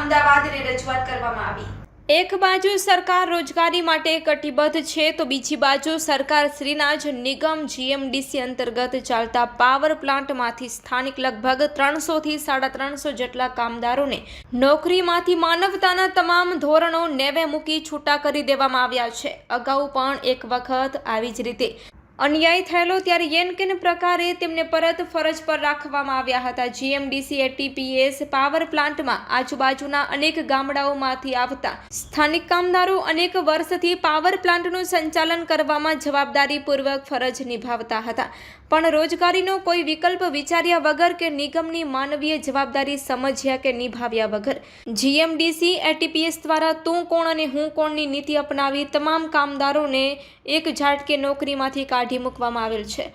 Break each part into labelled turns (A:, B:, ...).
A: અમદાવાદને રજૂઆત કરવામાં આવી. એક બાજુ સરકાર રોજગારી માટે કટિબદ્ધ છે, તો બીજી બાજુ સરકાર શ્રીના જ નિગમ જીએમડીસી અંતર્ગત ચાલતા પાવર પ્લાન્ટમાંથી સ્થાનિક લગભગ ત્રણસોથી સાડા ત્રણસો જેટલા કામદારોને નોકરીમાંથી માનવતાના તમામ ધોરણો નેવે મૂકી છૂટા કરી દેવામાં આવ્યા છે. અગાઉ પણ એક વખત આવી જ રીતે અન્યાય થયેલો ત્યારે યેનકેન પ્રકારે તેમને પરત ફરજ પર રાખવામાં આવ્યા હતા. જીએમડીસી એટીપીએસ પાવર પ્લાન્ટમાં આજુબાજુના અનેક ગામડાઓમાંથી આવતા સ્થાનિક કામદારો અનેક વર્ષથી પાવર પ્લાન્ટનું સંચાલન કરવામાં જવાબદારીપૂર્વક ફરજ નિભાવતા હતા. પણ રોજગારીનો કોઈ વિકલ્પ વિચાર્યા વગર કે નિગમની માનવીય જવાબદારી સમજ્યા કે નિભાવ્યા વગર? જીએમડીસી એટીપીએસ દ્વારા તું કોણ અને હું કોણની નીતિ અપનાવી તમામ કામદારોને એક ઝાટકે નોકરીમાંથી કાઢી મૂકવામાં આવેલ છે.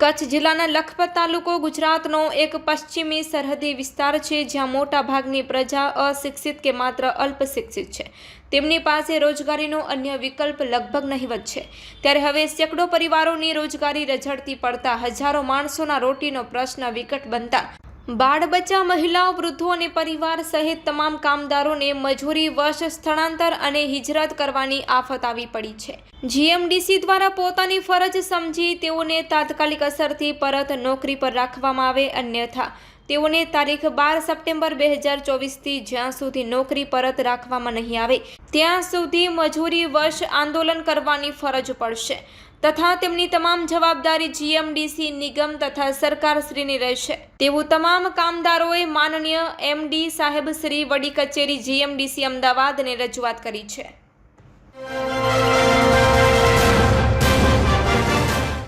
A: કચ્છ જિલ્લાના લખપત તાલુકો ગુજરાતનો એક પશ્ચિમી સરહદી વિસ્તાર છે, જ્યાં મોટા ભાગની પ્રજા અશિક્ષિત કે માત્ર અલ્પશિક્ષિત છે. તેમની પાસે રોજગારીનો અન્ય વિકલ્પ લગભગ નહિવત છે. ત્યારે હવે સેંકડો પરિવારોની રોજગારી રઝળતી પડતા હજારો માણસોના રોટીનો પ્રશ્ન વિકટ બનતા બાળ બચ્ચા મહિલાઓ વૃદ્ધો અને પરિવાર સહિત તમામ કામદારોને મજૂરી વર્ષ સ્થળાંતર અને હિજરત કરવાની આફત આવી પડી છે. જીએમડીસી દ્વારા પોતાની ફરજ સમજી તેઓને તાત્કાલિક અસરથી પરત નોકરી પર રાખવામાં આવે અન્યથા તેઓને તારીખ બાર સપ્ટેમ્બર બે હજાર ચોવીસથી જ્યાં સુધી નોકરી પરત રાખવામાં નહીં આવે, ત્યાં સુધી મજૂરી વર્ષ આંદોલન કરવાની ફરજ પડશે. તથા તેમની તમામ જવાબદારી જીએમડીસી નિગમ તથા સરકારશ્રીની રહેશે. તેવું તમામ કામદારોએ માનનીય એમડી સાહેબ શ્રી વડી કચેરી જીએમડીસી અમદાવાદને રજૂઆત કરી છે.